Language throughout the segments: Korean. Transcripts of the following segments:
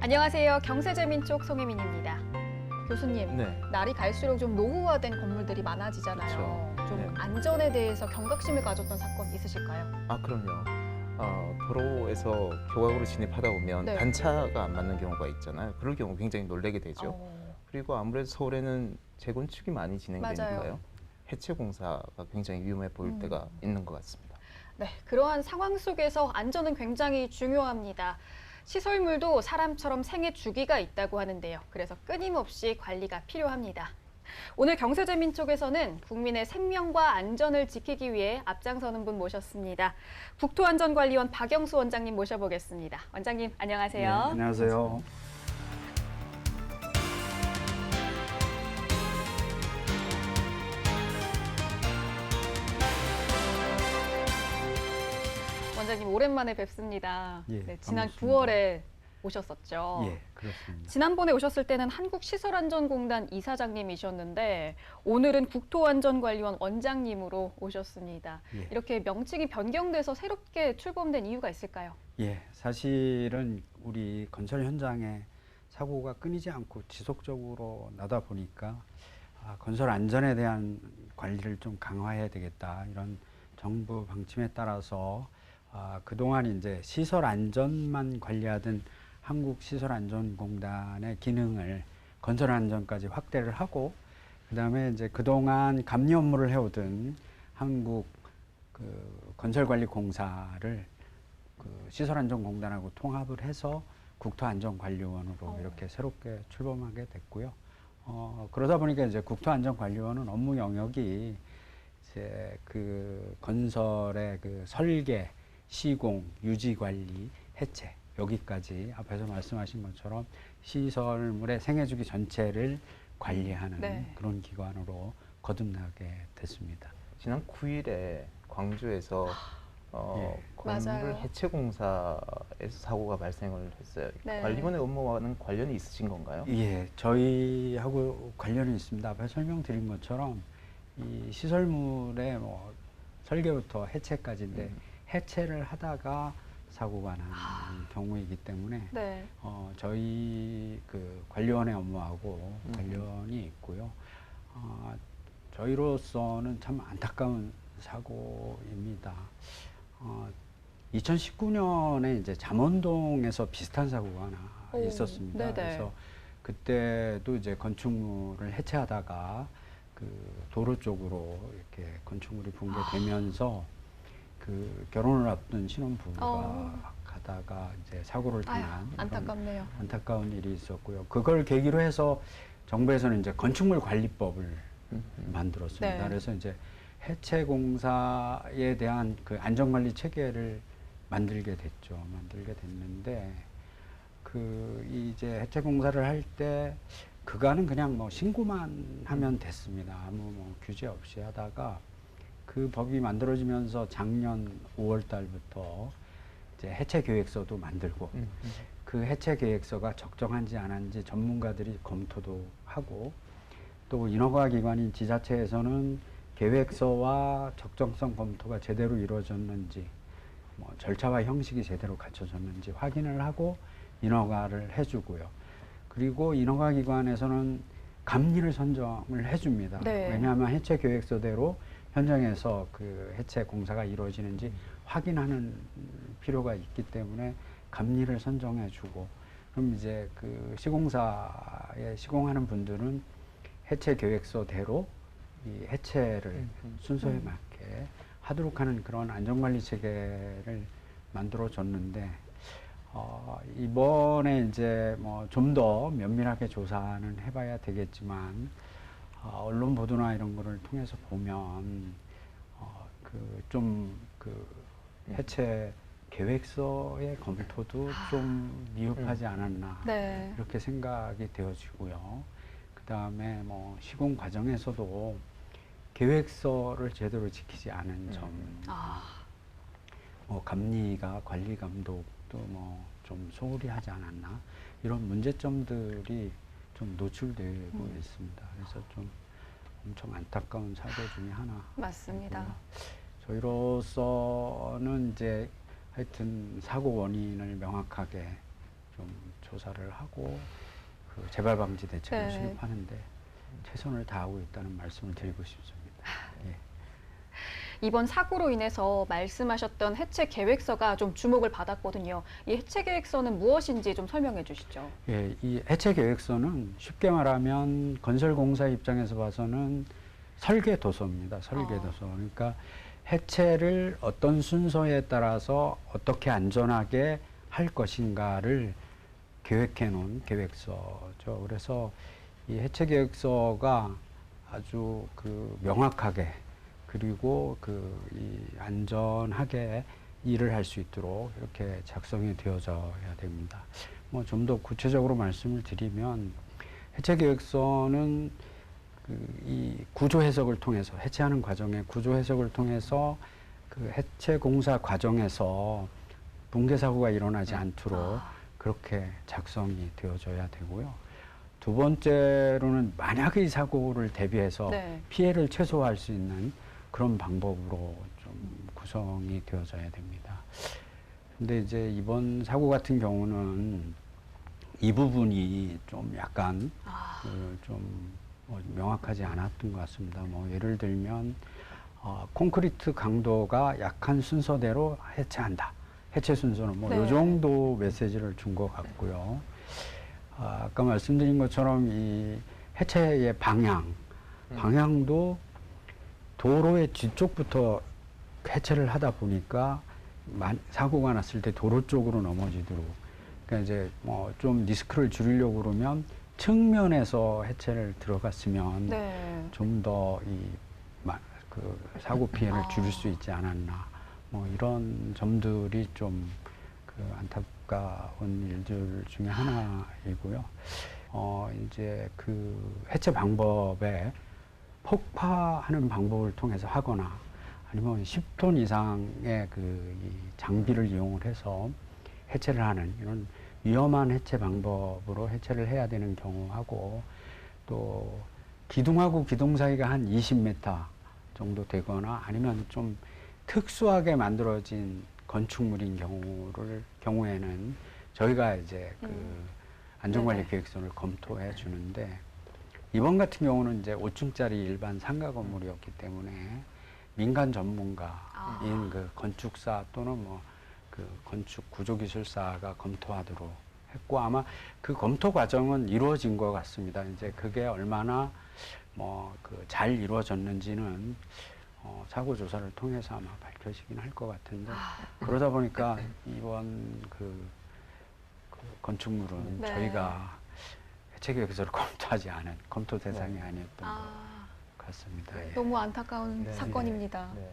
안녕하세요. 경세재민쪽 송혜민입니다. 교수님, 네. 날이 갈수록 좀 노후화된 건물들이 많아지잖아요. 그렇죠. 좀 네. 안전에 대해서 경각심을 가졌던 사건 있으실까요? 아 그럼요. 어, 도로에서 교각으로 진입하다 보면 네. 단차가 안 맞는 경우가 있잖아요. 그럴 경우 굉장히 놀라게 되죠. 어, 그리고 아무래도 서울에는 재건축이 많이 진행되니까요. 해체 공사가 굉장히 위험해 보일 음. 때가 있는 것 같습니다. 네, 그러한 상황 속에서 안전은 굉장히 중요합니다. 시설물도 사람처럼 생애 주기가 있다고 하는데요. 그래서 끊임없이 관리가 필요합니다. 오늘 경세재민 쪽에서는 국민의 생명과 안전을 지키기 위해 앞장서는 분 모셨습니다. 국토안전관리원 박영수 원장님 모셔보겠습니다. 원장님 안녕하세요. 네, 안녕하세요. 원장님 오랜만에 뵙습니다. 예, 네, 지난 반갑습니다. 9월에 오셨었죠. 예, 그렇습니다. 지난번에 오셨을 때는 한국시설안전공단 이사장님이셨는데 오늘은 국토안전관리원 원장님으로 오셨습니다. 예. 이렇게 명칭이 변경돼서 새롭게 출범된 이유가 있을까요? 예, 사실은 우리 건설 현장에 사고가 끊이지 않고 지속적으로 나다 보니까 아, 건설 안전에 대한 관리를 좀 강화해야 되겠다 이런 정부 방침에 따라서 아, 그동안 이제 시설 안전만 관리하던 한국시설안전공단의 기능을 건설 안전까지 확대를 하고 그다음에 이제 그동안 감리 업무를 해오던 한국 그 건설관리공사를 그 시설안전공단하고 통합을 해서 국토안전관리원으로 어. 이렇게 새롭게 출범하게 됐고요. 어, 그러다 보니까 이제 국토안전관리원은 업무 영역이 이제 그 건설의 그 설계, 시공, 유지관리, 해체 여기까지 앞에서 말씀하신 것처럼 시설물의 생애주기 전체를 관리하는 네. 그런 기관으로 거듭나게 됐습니다. 지난 9일에 광주에서 어, 예. 건물. 해체 공사에서 사고가 발생을 했어요. 네. 관리원의 업무와는 관련이 있으신 건가요? 예, 저희하고 관련이 있습니다. 앞에 설명드린 것처럼 이 시설물의 뭐 설계부터 해체까지인데 음. 해체를 하다가 사고가 난 경우이기 때문에 네. 어, 저희 그 관리원의 업무하고 음. 관련이 있고요. 어, 저희로서는 참 안타까운 사고입니다. 어, 2019년에 이제 잠원동에서 비슷한 사고가 하나 오, 있었습니다. 네네. 그래서 그때도 이제 건축물을 해체하다가 그 도로 쪽으로 이렇게 건축물이 붕괴되면서 그 결혼을 앞둔 신혼부부가 어. 가다가 이제 사고를 아유, 당한 이런 안타깝네요. 안타까운 일이 있었고요. 그걸 계기로 해서 정부에서는 이제 건축물 관리법을 음, 음. 만들었습니다. 네. 그래서 이제 해체 공사에 대한 그 안전관리 체계를 만들게 됐죠. 만들게 됐는데 그 이제 해체 공사를 할 때 그간은 그냥 뭐 신고만 하면 됐습니다. 아무 뭐 규제 없이 하다가 그 법이 만들어지면서 작년 5월 달부터 이제 해체 계획서도 만들고 음, 음. 그 해체 계획서가 적정한지 안 한지 전문가들이 검토도 하고 또 인허가 기관인 지자체에서는 계획서와 적정성 검토가 제대로 이루어졌는지 뭐 절차와 형식이 제대로 갖춰졌는지 확인을 하고 인허가를 해주고요. 그리고 인허가 기관에서는 감리를 선정을 해줍니다. 네. 왜냐하면 해체 계획서대로 현장에서 그 해체 공사가 이루어지는지 확인하는 필요가 있기 때문에 감리를 선정해주고 그럼 이제 그 시공사에 시공하는 분들은 해체 계획서대로 이 해체를 음, 음. 순서에 음. 맞게 하도록 하는 그런 안전관리 체계를 만들어 줬는데 어, 이번에 이제 뭐 좀 더 면밀하게 조사는 해봐야 되겠지만 어, 언론 보도나 이런 거를 통해서 보면 어, 그좀 그 해체 계획서의 검토도 좀 미흡하지 않았나 네. 이렇게 생각이 되어지고요. 그 다음에 뭐 시공 과정에서도 계획서를 제대로 지키지 않은 음. 점, 아, 뭐 감리가 관리 감독도 뭐 좀 소홀히 하지 않았나 이런 문제점들이 좀 노출되고 음. 있습니다. 그래서 좀 엄청 안타까운 사고 중에 하나. 맞습니다. 저희로서는 이제 하여튼 사고 원인을 명확하게 좀 조사를 하고 그 재발 방지 대책을 네. 수립하는데 최선을 다하고 있다는 말씀을 드리고 싶습니다. 예. 이번 사고로 인해서 말씀하셨던 해체 계획서가 좀 주목을 받았거든요. 이 해체 계획서는 무엇인지 좀 설명해 주시죠. 예, 이 해체 계획서는 쉽게 말하면 건설공사 입장에서 봐서는 설계 도서입니다. 설계 아. 도서. 그러니까 해체를 어떤 순서에 따라서 어떻게 안전하게 할 것인가를 계획해 놓은 계획서죠. 그래서 이 해체 계획서가 아주 그 명확하게 그리고 그 이 안전하게 일을 할 수 있도록 이렇게 작성이 되어져야 됩니다. 뭐 좀 더 구체적으로 말씀을 드리면 해체 계획서는 그 이 구조 해석을 통해서 해체하는 과정의 구조 해석을 통해서 그 해체 공사 과정에서 붕괴 사고가 일어나지 음. 않도록 아. 그렇게 작성이 되어져야 되고요. 두 번째로는 만약의 사고를 대비해서 네. 피해를 최소화할 수 있는 그런 방법으로 좀 구성이 되어져야 됩니다. 근데 이제 이번 사고 같은 경우는 이 부분이 좀 약간 아. 그좀 뭐 명확하지 않았던 것 같습니다. 뭐 예를 들면 어, 콘크리트 강도가 약한 순서대로 해체한다. 해체 순서는 뭐요 네. 정도 메시지를 준 것 같고요. 아, 아까 말씀드린 것처럼 이 해체의 방향, 음. 방향도 도로의 뒤쪽부터 해체를 하다 보니까 만- 사고가 났을 때 도로 쪽으로 넘어지도록 그러니까 이제 뭐 좀 리스크를 줄이려고 그러면 측면에서 해체를 들어갔으면 네. 좀더 이 그 사고 피해를 아. 줄일 수 있지 않았나 뭐 이런 점들이 좀 그 안타까운 일들 중에 하나이고요. 어 이제 그 해체 방법에 폭파하는 방법을 통해서 하거나 아니면 10톤 이상의 그이 장비를 이용을 해서 해체를 하는 이런 위험한 해체 방법으로 해체를 해야 되는 경우하고 또 기둥하고 기둥 사이가 한 20m 정도 되거나 아니면 좀 특수하게 만들어진 건축물인 경우를 경우에는 저희가 이제 그 음. 안전관리. 계획서를 검토해 주는데 이번 같은 경우는 이제 5층짜리 일반 상가 건물이었기 때문에 민간 전문가인 아. 그 건축사 또는 뭐 그 건축 구조기술사가 검토하도록 했고 아마 그 검토 과정은 이루어진 것 같습니다. 이제 그게 얼마나 뭐 그 잘 이루어졌는지는 어, 사고 조사를 통해서 아마 밝혀지긴 할 것 같은데 아. 그러다 보니까 이번 그, 그 건축물은 네. 저희가 해 체 계획서를 검토하지 않은 검토 대상이 네. 아니었던 아. 것 같습니다. 예. 너무 안타까운 네. 사건입니다. 네.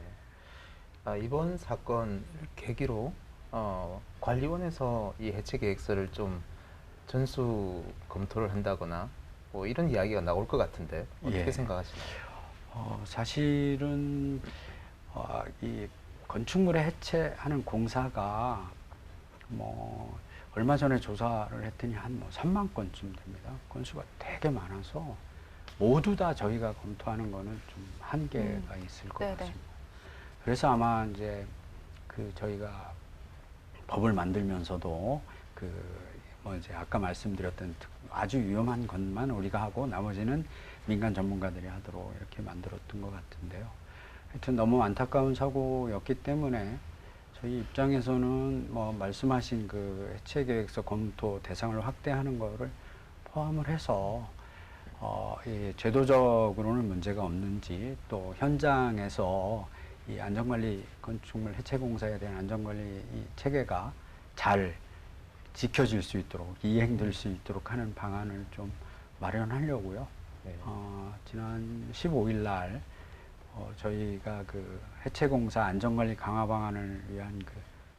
아, 이번 사건 계기로 어, 관리원에서 이 해체 계획서를 좀 전수 검토를 한다거나 뭐 이런 이야기가 나올 것 같은데 어떻게 예. 생각하시나요? 어, 사실은 어, 이 건축물의 해체하는 공사가 뭐 얼마 전에 조사를 했더니 한 뭐 3만 건쯤 됩니다. 건수가 되게 많아서 모두 다 저희가 검토하는 거는 좀 한계가 있을 것 네네. 같습니다. 그래서 아마 이제 그 저희가 법을 만들면서도 그 뭐 이제 아까 말씀드렸던 특- 아주 위험한 것만 우리가 하고 나머지는 민간 전문가들이 하도록 이렇게 만들었던 것 같은데요. 하여튼 너무 안타까운 사고였기 때문에 저희 입장에서는 뭐 말씀하신 그 해체 계획서 검토 대상을 확대하는 거를 포함을 해서 어, 이 제도적으로는 문제가 없는지 또 현장에서 이 안전관리 건축물 해체 공사에 대한 안전관리 이 체계가 잘 지켜질 수 있도록 이행될 수 있도록 하는 방안을 좀 마련하려고요. 네. 어, 지난 15일 날 어, 저희가 그 해체 공사 안전관리 강화 방안을 위한 그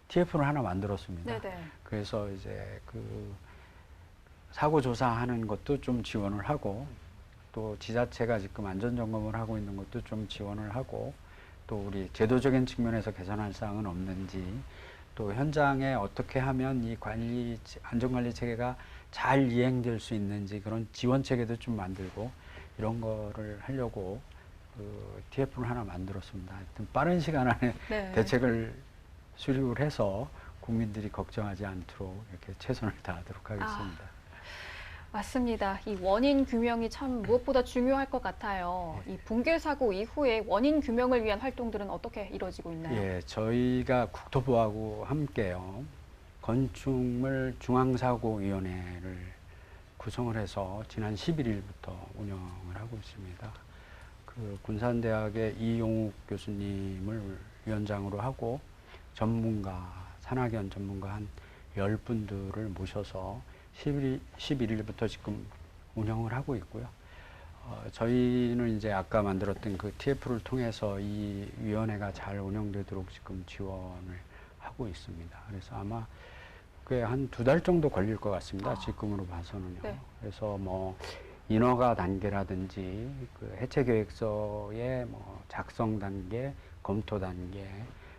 TF를 하나 만들었습니다. 네네. 그래서 이제 그 사고 조사하는 것도 좀 지원을 하고 또 지자체가 지금 안전 점검을 하고 있는 것도 좀 지원을 하고 또 우리 제도적인 측면에서 개선할 사항은 없는지 또 현장에 어떻게 하면 이 관리 안전 관리 체계가 잘 이행될 수 있는지 그런 지원 체계도 좀 만들고 이런 거를 하려고 그 TF를 하나 만들었습니다. 하여튼 빠른 시간 안에 네. 대책을 수립을 해서 국민들이 걱정하지 않도록 이렇게 최선을 다하도록 하겠습니다. 맞습니다. 이 원인 규명이 참 무엇보다 중요할 것 같아요. 이 붕괴 사고 이후에 원인 규명을 위한 활동들은 어떻게 이루어지고 있나요? 예, 저희가 국토부하고 함께요. 건축물 중앙사고위원회를 구성을 해서 지난 11일부터 운영을 하고 있습니다. 그 군산대학의 이용욱 교수님을 위원장으로 하고 전문가, 산학연 전문가 한 10분들을 모셔서 11일, 11일부터 지금 운영을 하고 있고요. 어, 저희는 이제 아까 만들었던 그 TF를 통해서 이 위원회가 잘 운영되도록 지금 지원을 하고 있습니다. 그래서 아마 그게 한두 달 정도 걸릴 것 같습니다. 아. 지금으로 봐서는요. 네. 그래서 뭐 인허가 단계라든지 그 해체 계획서의 뭐 작성 단계, 검토 단계,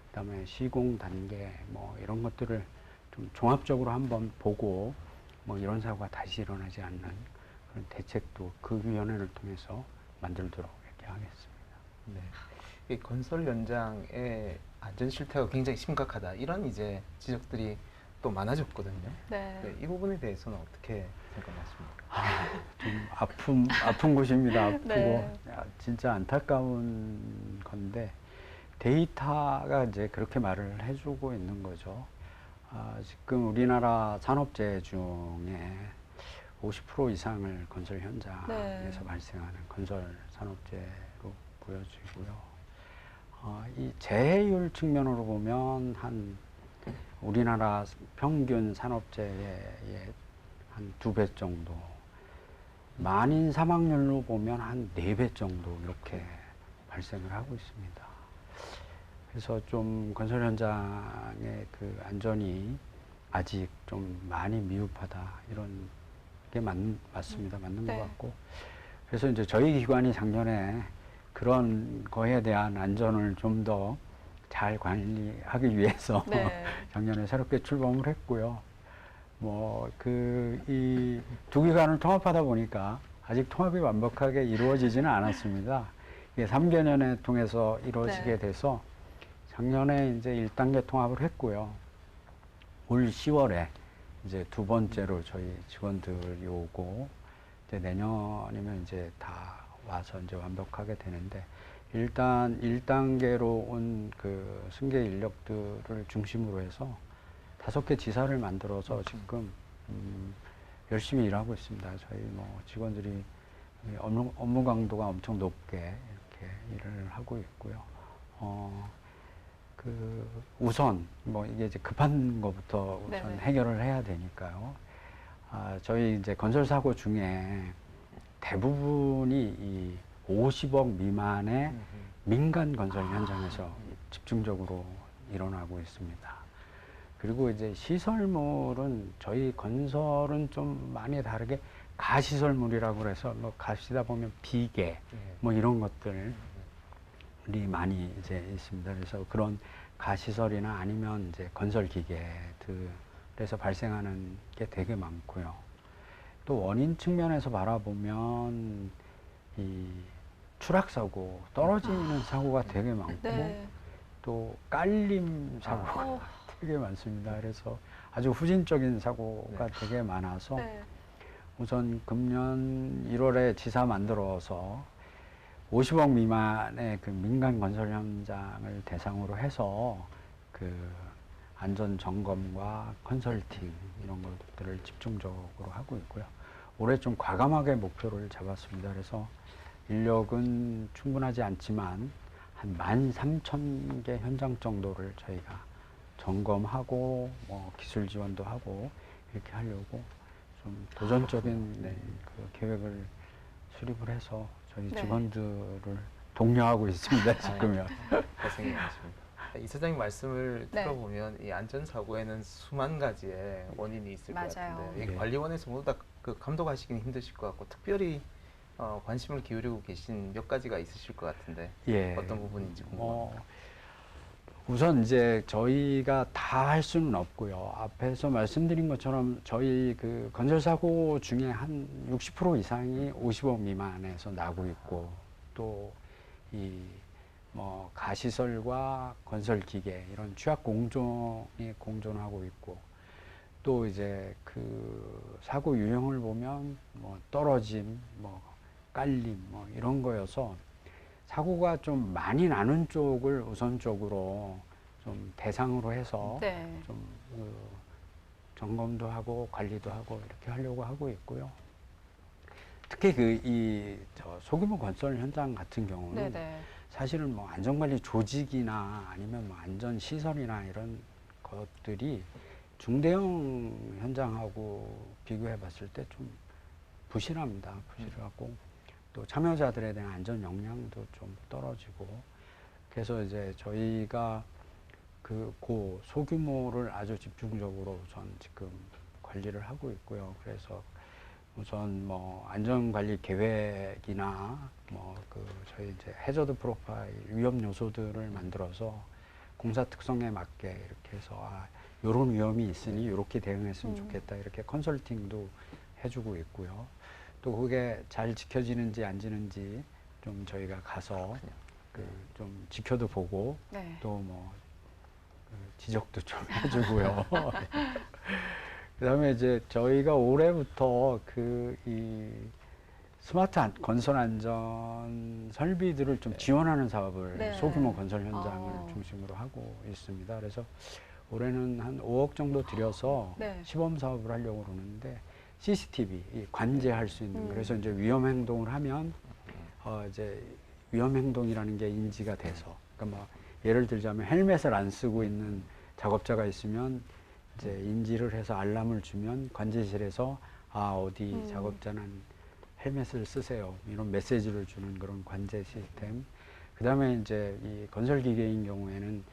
그다음에 시공 단계 뭐 이런 것들을 좀 종합적으로 한번 보고 뭐 이런 사고가 다시 일어나지 않는 그런 대책도 그 위원회를 통해서 만들도록 이렇게 하겠습니다. 네. 이 건설 현장의 안전 실태가 굉장히 심각하다. 이런 이제 지적들이 또 많아졌거든요. 네. 네, 이 부분에 대해서는 어떻게 생각하십니까? 아, 좀 아픔 아픈 곳입니다. 아프고 네. 야, 진짜 안타까운 건데 데이터가 이제 그렇게 말을 해주고 있는 거죠. 아, 지금 우리나라 산업재해 중에 50% 이상을 건설 현장에서 네. 발생하는 건설 산업재해로 보여지고요. 어, 이 재해율 측면으로 보면 한 우리나라 평균 산업재해의 한 두 배 정도, 만인 사망률로 보면 한 네 배 정도 이렇게 발생을 하고 있습니다. 그래서 좀 건설 현장의 그 안전이 아직 좀 많이 미흡하다 이런 게 맞, 맞습니다. 맞는 네. 것 같고. 그래서 이제 저희 기관이 작년에 그런 거에 대한 안전을 좀 더 잘 관리하기 위해서 네. 작년에 새롭게 출범을 했고요. 뭐 그 이 두 기관을 통합하다 보니까 아직 통합이 완벽하게 이루어지지는 않았습니다. 이게 3개년에 통해서 이루어지게 네. 돼서 작년에 이제 1단계 통합을 했고요. 올 10월에 이제 두 번째로 저희 직원들이 오고 이제 내년이면 이제 다 와서 이제 완벽하게 되는데 일단 1단계로 온 그 승계 인력들을 중심으로 해서 다섯 개 지사를 만들어서 지금 음, 열심히 일하고 있습니다. 저희 뭐 직원들이 이 업무, 업무 강도가 엄청 높게 이렇게 일을 하고 있고요. 어, 그 우선 뭐 이게 이제 급한 것부터 우선 네네. 해결을 해야 되니까요. 아, 저희 이제 건설 사고 중에 대부분이 이 50억 미만의 민간 건설 현장에서 집중적으로 일어나고 있습니다. 그리고 이제 시설물은 저희 건설은 좀 많이 다르게 가시설물이라고 그래서 뭐 가시다 보면 비계 네. 뭐 이런 것들이 많이 이제 있습니다. 그래서 그런 가시설이나 아니면 이제 건설 기계들에서 발생하는 게 되게 많고요. 또 원인 측면에서 바라보면 이 추락 사고, 떨어지는 사고가 되게 많고 네. 또 깔림 사고가 어, 되게 많습니다. 그래서 아주 후진적인 사고가 되게 많아서 네. 우선 금년 1월에 지사 만들어서 50억 미만의 그 민간 건설 현장을 대상으로 해서 그 안전 점검과 컨설팅 이런 것들을 집중적으로 하고 있고요. 올해 좀 과감하게 목표를 잡았습니다. 그래서 인력은 충분하지 않지만 한 13,000개 현장 정도를 저희가 점검하고 뭐 기술 지원도 하고 이렇게 하려고 좀 도전적인 네. 그 계획을 수립을 해서 저희 네. 직원들을 독려하고 있습니다 지금요. 고생이 많으십니다. 이 사장님 말씀을 네. 들어보면 이 안전사고에는 수만 가지의 원인이 있을 것 맞아요. 같은데 이 네. 관리원에서 모두 다 그 감독하시기는 힘드실 것 같고 특별히 어, 관심을 기울이고 계신 몇 가지가 있으실 것 같은데 예. 어떤 부분인지 궁금합니다. 어, 우선 이제 저희가 다 할 수는 없고요. 앞에서 말씀드린 것처럼 저희 그 건설 사고 중에 한 60% 이상이 50억 미만에서 나고 있고 또 이 뭐 가시설과 건설 기계 이런 취약 공존이 공존하고 있고 또 이제 그 사고 유형을 보면 뭐 떨어짐, 뭐 깔림, 뭐 이런 거여서 사고가 좀 많이 나는 쪽을 우선적으로 좀 대상으로 해서 네. 좀 그 점검도 하고 관리도 하고 이렇게 하려고 하고 있고요. 특히 그이저 소규모 건설 현장 같은 경우는 네네. 사실은 뭐 안전관리 조직이나 아니면 뭐 안전 시설이나 이런 것들이 중대형 현장하고 비교해 봤을 때 좀 부실합니다. 부실하고 또 참여자들에 대한 안전 역량도 좀 떨어지고 그래서 이제 저희가 그고 소규모를 아주 집중적으로 우선 지금 관리를 하고 있고요. 그래서 우선 뭐 안전관리 계획이나 뭐 그 저희 이제 해저드 프로파일 위험 요소들을 만들어서 공사 특성에 맞게 이렇게 해서 아 요런 위험이 있으니 요렇게 대응했으면 음. 좋겠다 이렇게 컨설팅도 해주고 있고요. 또 그게 잘 지켜지는지 안 지는지 좀 저희가 가서 그 좀 지켜도 보고 네. 또뭐 지적도 좀 해주고요. 그다음에 이제 저희가 올해부터 그 이 스마트 안- 건설 안전 설비들을 좀 네. 지원하는 사업을 네. 소규모 건설 현장을 어. 중심으로 하고 있습니다. 그래서 올해는 한 5억 정도 들여서 네. 시범 사업을 하려고 그러는데 CCTV 이 관제할 수 있는 음. 그래서 이제 위험 행동을 하면 어 이제 위험 행동이라는 게 인지가 돼서 그러니까 뭐 예를 들자면 헬멧을 안 쓰고 있는 작업자가 있으면 이제 인지를 해서 알람을 주면 관제실에서 아 어디 음. 작업자는 헬멧을 쓰세요 이런 메시지를 주는 그런 관제 시스템 그다음에 이제 이 건설 기계인 경우에는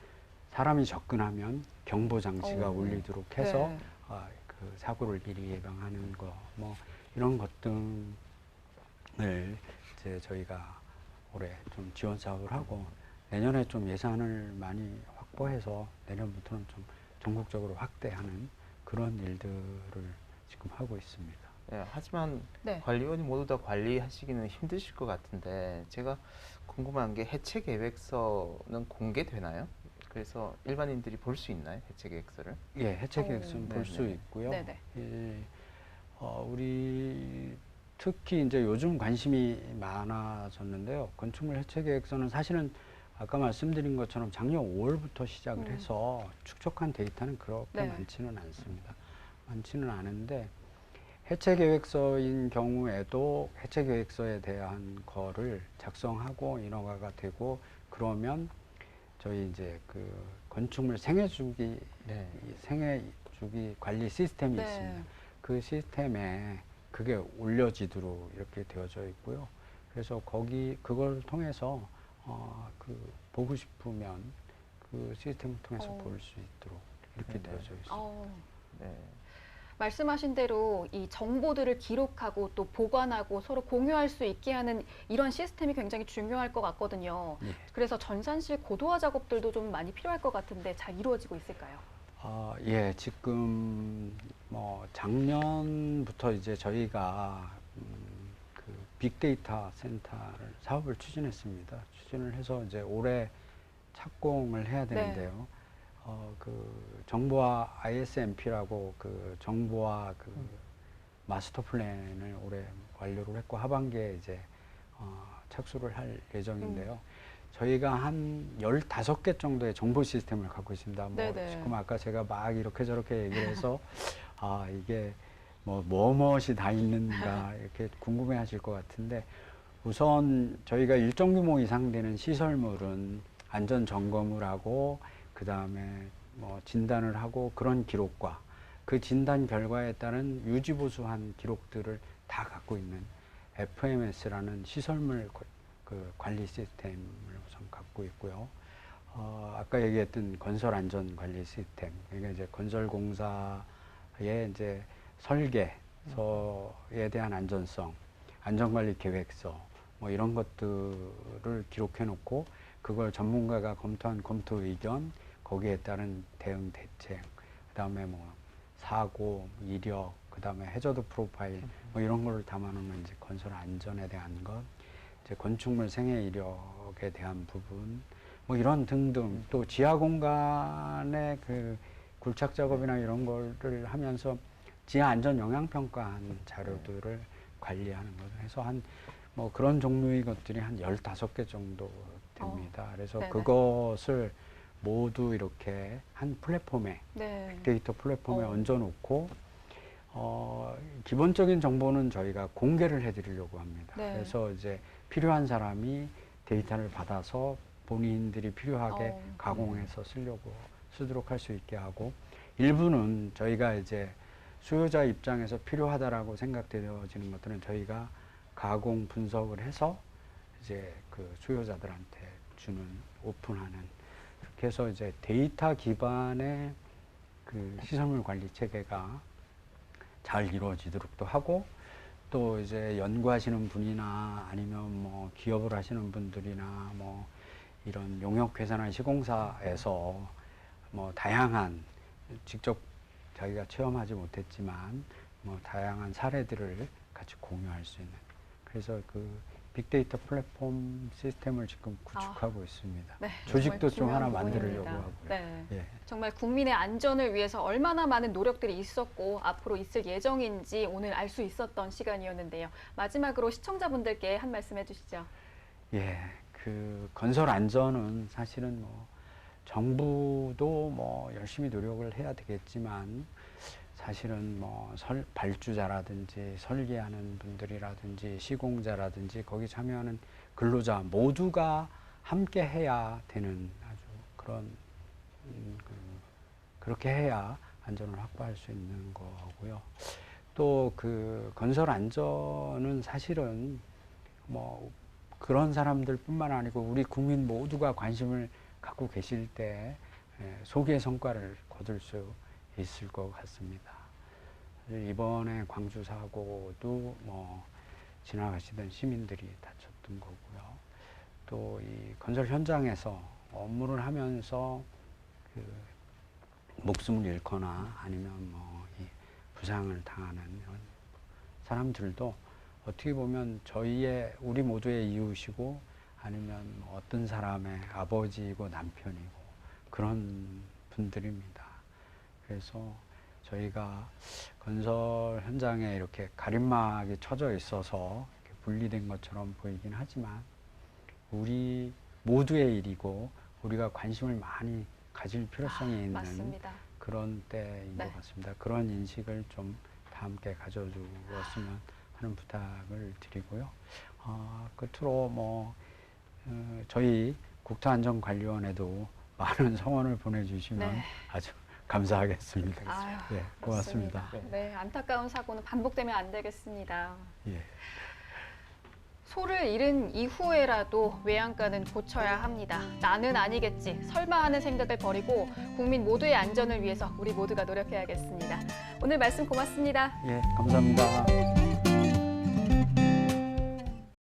사람이 접근하면 경보 장치가 오. 울리도록 해서 네. 아, 그 사고를 미리 예방하는 거 뭐 이런 것 등을 이제 저희가 올해 좀 지원 사업을 하고 내년에 좀 예산을 많이 확보해서 내년부터는 좀 전국적으로 확대하는 그런 일들을 지금 하고 있습니다. 예, 하지만 네. 관리원이 모두 다 관리하시기는 힘드실 것 같은데 제가 궁금한 게 해체 계획서는 공개되나요? 그래서 일반인들이 볼 수 있나요? 해체 계획서를? 예, 해체 오. 계획서는 볼 수. 있고요. 네네. 예, 어, 우리 특히 이제 요즘 관심이 많아졌는데요. 건축물 해체 계획서는 사실은 아까 말씀드린 것처럼 작년 5월부터 시작을 음. 해서 축적한 데이터는 그렇게 네. 많지는 않습니다. 많지는 않은데 해체 계획서인 경우에도 해체 계획서에 대한 거를 작성하고 인허가가 되고 그러면 저희 이제 그 건축물 생애 주기 네. 이 생애 주기 관리 시스템이 네. 있습니다. 그 시스템에 그게 올려지도록 이렇게 되어져 있고요. 그래서 거기 그걸 통해서 어, 그 보고 싶으면 그 시스템을 통해서 어. 볼수 있도록 이렇게 네. 되어져 있습니다. 어, 네. 말씀하신 대로 이 정보들을 기록하고 또 보관하고 서로 공유할 수 있게 하는 이런 시스템이 굉장히 중요할 것 같거든요. 예. 그래서 전산실 고도화 작업들도 좀 많이 필요할 것 같은데 잘 이루어지고 있을까요? 아, 예, 지금 뭐 작년부터 이제 저희가 음, 그 빅데이터 센터를 사업을 추진했습니다. 추진을 해서 이제 올해 착공을 해야 네. 되는데요. 어, 그 정보화 ISMP라고 그 정보화 그 음. 마스터 플랜을 올해 완료를 했고 하반기에 이제 어, 착수를 할 예정인데요. 저희가 한 15개 정도의 정보 시스템을 갖고 있습니다. 뭐 네네. 지금 아까 제가 막 이렇게 저렇게 얘기를 해서 아, 이게 뭐 뭐뭇이 다 있는가 이렇게 궁금해 하실 것 같은데 우선 저희가 일정 규모 이상 되는 시설물은 안전 점검을 하고 그 다음에 뭐 진단을 하고 그런 기록과 그 진단 결과에 따른 유지 보수한 기록들을 다 갖고 있는 FMS라는 시설물 거- 그 관리 시스템을 우선 갖고 있고요. 어, 아까 얘기했던 건설 안전 관리 시스템, 그러니까 이제 건설 공사의 이제 설계서에 대한 안전성, 안전관리 계획서, 뭐 이런 것들을 기록해 놓고 그걸 전문가가 검토한 검토 의견, 거기에 따른 대응 대책, 그 다음에 뭐 사고, 이력, 그 다음에 해저드 프로파일 뭐 이런 거를 담아놓는 이제 건설 안전에 대한 것, 이제 건축물 생애 이력에 대한 부분, 뭐 이런 등등 또 지하 공간의 그 굴착 작업이나 이런 거를 하면서 지하 안전 영향 평가한 자료들을 관리하는 거죠. 해서 한 뭐 그런 종류의 것들이 한 15개 정도 됩니다. 그래서 네네. 그것을 모두 이렇게 한 플랫폼에 네. 데이터 플랫폼에 어. 얹어놓고 어, 기본적인 정보는 저희가 공개를 해드리려고 합니다. 네. 그래서 이제 필요한 사람이 데이터를 받아서 본인들이 필요하게 어. 가공해서 쓰려고 쓰도록 할 수 있게 하고 일부는 저희가 이제 수요자 입장에서 필요하다라고 생각되어지는 것들은 저희가 가공 분석을 해서 이제 그 수요자들한테 주는 오픈하는 해서 이제 데이터 기반의 그 시설물 관리 체계가 잘 이루어지도록도 하고 또 이제 연구하시는 분이나 아니면 뭐 기업을 하시는 분들이나 뭐 이런 용역 회사나 시공사에서 뭐 다양한 직접 자기가 체험하지 못했지만 뭐 다양한 사례들을 같이 공유할 수 있는 그래서 그 빅데이터 플랫폼 시스템을 지금 구축하고 있습니다. 네, 조직도 좀 하나 만들려고. 하고요. 네. 예. 정말 국민의 안전을 위해서 얼마나 많은 노력들이 있었고 앞으로 있을 예정인지 오늘 알 수 있었던 시간이었는데요. 마지막으로 시청자분들께 한 말씀 해주시죠. 예, 그 건설 안전은 사실은 뭐 정부도 뭐 열심히 노력을 해야 되겠지만 사실은 뭐 설, 발주자라든지 설계하는 분들이라든지 시공자라든지 거기 참여하는 근로자 모두가 함께 해야 되는 아주 그런 음, 그, 그렇게 해야 안전을 확보할 수 있는 거고요. 또 그 건설 안전은 사실은 뭐 그런 사람들뿐만 아니고 우리 국민 모두가 관심을 갖고 계실 때 예, 소기의 성과를 거둘 수 있을 것 같습니다. 이번에 광주 사고도 뭐 지나가시던 시민들이 다쳤던 거고요. 또 이 건설 현장에서 업무를 하면서 그 목숨을 잃거나 아니면 뭐이 부상을 당하는 이런 사람들도 어떻게 보면 저희의 우리 모두의 이웃이고 아니면 뭐 어떤 사람의 아버지이고 남편이고 그런 분들입니다. 그래서 저희가 건설 현장에 이렇게 가림막이 쳐져 있어서 분리된 것처럼 보이긴 하지만 우리 모두의 일이고 우리가 관심을 많이 가질 필요성이 아, 있는 맞습니다. 그런 때인 네. 것 같습니다. 그런 인식을 좀 다 함께 가져주었으면 하는 부탁을 드리고요. 어, 끝으로 뭐 어, 저희 국토안전관리원에도 많은 성원을 보내주시면 네. 아주 감사하겠습니다. 아유, 예, 고맙습니다. 그렇습니다. 네, 안타까운 사고는 반복되면 안 되겠습니다. 예. 소를 잃은 이후에라도 외양간은 고쳐야 합니다. 나는 아니겠지, 설마 하는 생각을 버리고 국민 모두의 안전을 위해서 우리 모두가 노력해야겠습니다. 오늘 말씀 고맙습니다. 예, 감사합니다.